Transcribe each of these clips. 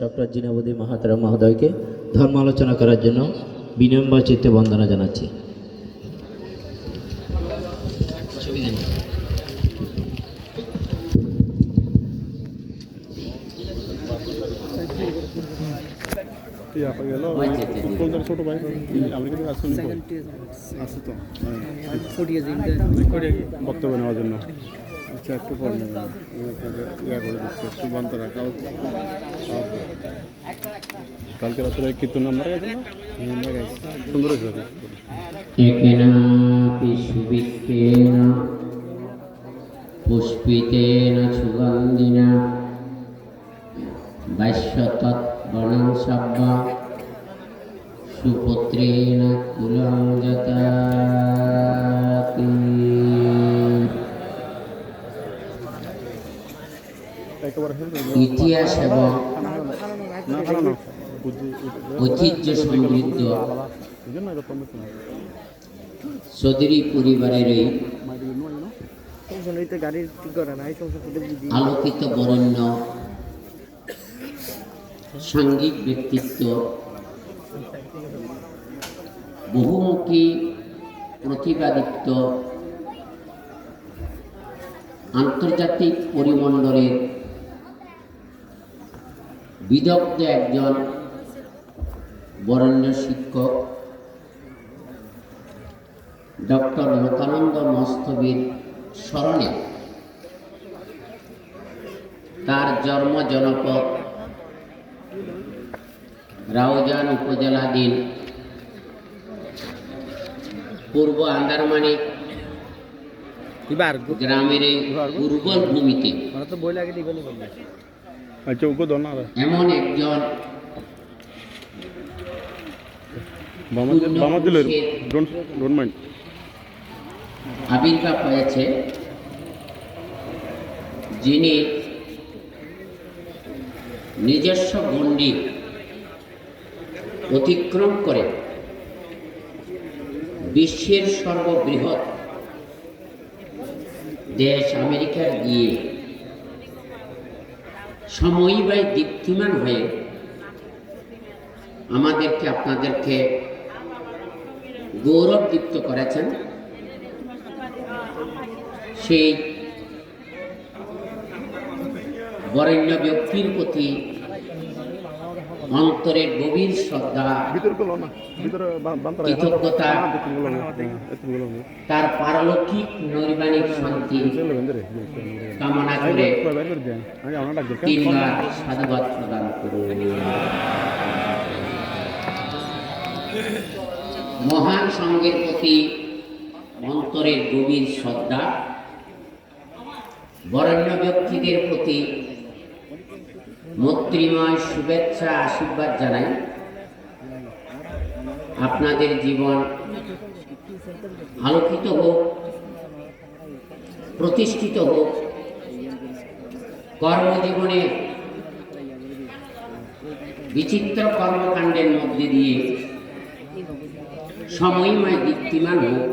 Doctor জিনাবুদ্দিন মাহাতারা মহোদয়কে ধর্ম আলোচনা করার জন্য বিনম্র চিত্তে বন্দনা জানাচ্ছি বক্তব্য নেওয়ার জন্য। আচ্ছা একটু পর নেবেন। আপনাকে ইয়া করে দিচ্ছি, একটু বন্ধ রাখা কালকে রাত্রে নাম্বার হ্যাঁ, সুন্দর হয়েছে পুষ্পিতেন সুগন্ধিনা সুপুত্রেণ ইতিহাস এবং ঐতিহ্য সমৃদ্ধ চৌধুরী পরিবারের এই আলোকিত বরেণ্য সাংঘিক ব্যক্তিত্ব বহুমুখী প্রতিভাদীপ্ত আন্তর্জাতিক পরিমণ্ডলের বিদগ্ধ একজন বরেণ্য শিক্ষক ডক্টর লোকানন্দ মস্তবীর স্মরণে তার জন্ম জনপদ রাউজান উপজেলাধীন পূর্ব আন্দারমানিক গ্রামের এই উর্বর ভূমিতে। আচ্ছা ওকে ধর না এমন একজন বামা বামা দিলে ডোন্ট ডোন্ট মাইন্ড আবির্ভাব হয়েছে যিনি নিজস্ব গণ্ডি অতিক্রম করে বিশ্বের সর্ববৃহৎ দেশ আমেরিকার গিয়ে সময়বায় দীপ্তিমান হয়ে আমাদেরকে আপনাদেরকে গৌরব গৌরবদীপ্ত করেছেন। সেই বরেণ্য ব্যক্তির প্রতি অন্তরের গভীর শ্রদ্ধা কৃতজ্ঞতা তার পারলৌকিক নৈর্বাণিক শান্তি। কামনা করে তিনবার সাধুবাদ প্রদান করুন। মহান সঙ্গের প্রতি অন্তরের গভীর শ্রদ্ধা বরেণ্য ব্যক্তিদের প্রতি মৈত্রীময় শুভেচ্ছা, আশীর্বাদ জানাই। আপনাদের জীবন আলোকিত হোক, প্রতিষ্ঠিত হোক। কর্মজীবনে বিচিত্র কর্মকাণ্ডের মধ্যে দিয়ে সময়ময় দীপ্তিমান হোক।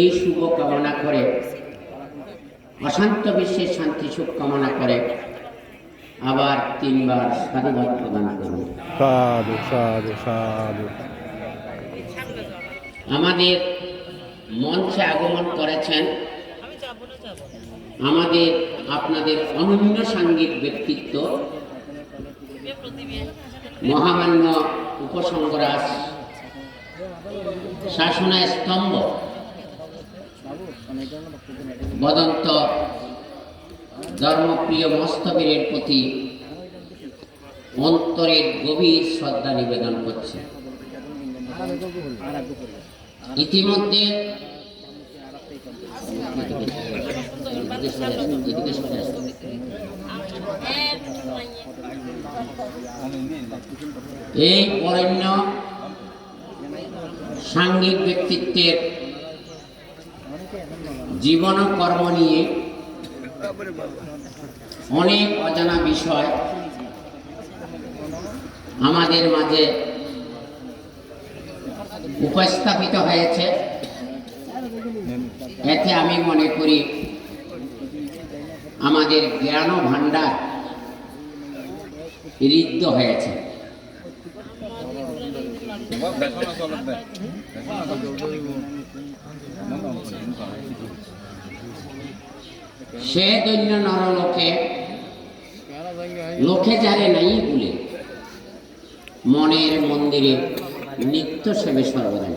এই শুভ কামনা করে, অশান্ত বিশ্বের শান্তি সুখ কামনা করে। আবার তিনবার সাধুবাদ প্রদান করুন। সাধু সাধু সাধু। আমাদের মঞ্চে আগমন করেছেন। আমাদের আপনাদের অনন্য সাঙ্গিক ব্যক্তিত্ব মহামান্য উপসংগরাজ শাসনায় স্তম্ভ বদন্ত ধর্মপ্রিয় মস্তবীরের প্রতি অন্তরের গভীর শ্রদ্ধা নিবেদন করছে। ইতিমধ্যে এই বরেণ্য সাংঘিক ব্যক্তিত্বের জীবন কর্ম নিয়ে অনেক অজানা বিষয় আমাদের মাঝে উপস্থাপিত হয়েছে। এতে আমি মনে করি আমাদের জ্ঞান ভাণ্ডার ঋদ্ধ হয়েছে। সে দৈন্য নরলোকে লোকে যারে নাই বলে, মনের মন্দিরে নিত্য সেবে সর্বদাই।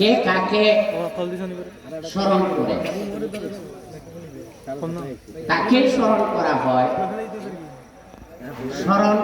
কে কাকে স্মরণ করে? কাকে স্মরণ করা হয়? স্মরণ